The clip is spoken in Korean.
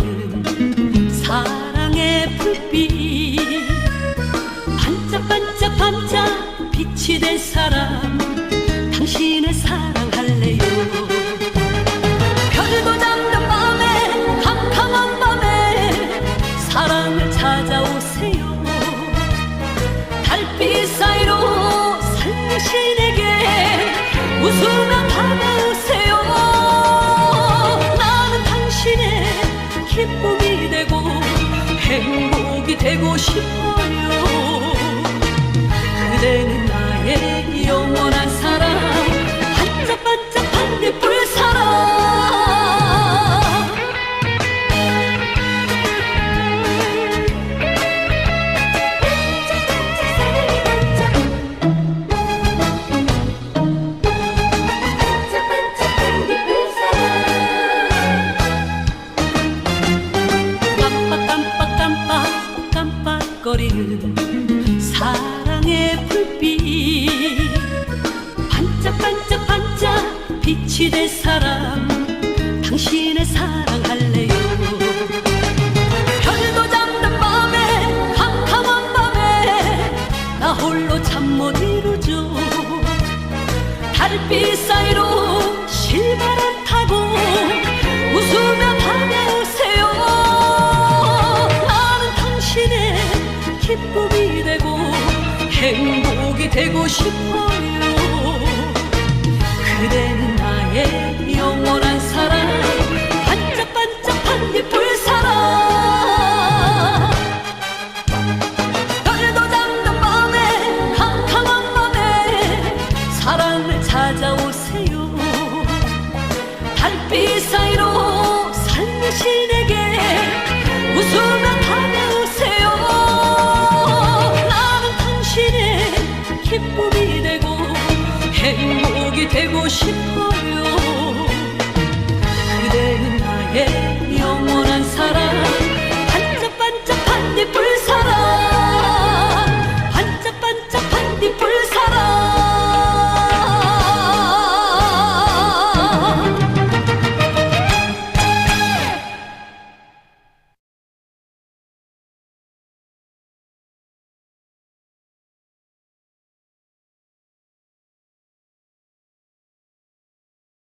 음. 사랑의 불빛. 반짝반짝 반짝 빛이 될 사람. 당신을 사랑할래요. 별도 잠든 밤에 캄캄한 밤에 사랑을 찾아오세요. 달빛 사이로 살신에게 웃음을 기쁨이 되고 행복이 되고 싶어요. 그대는 사랑의 불빛. 반짝반짝 반짝 빛이 될 사람 당신을 사랑할래요. 별도 잡는 밤에 캄캄한 밤에 나 홀로 잠 못 이루죠. 달빛 사이로 행복이 되고 싶어요. 그대는 나의 영원한 사랑. 반짝반짝 반딧불 사랑. 별도 잡는 밤에 캄캄한 밤에 사랑을 찾아오세요 되고 싶어요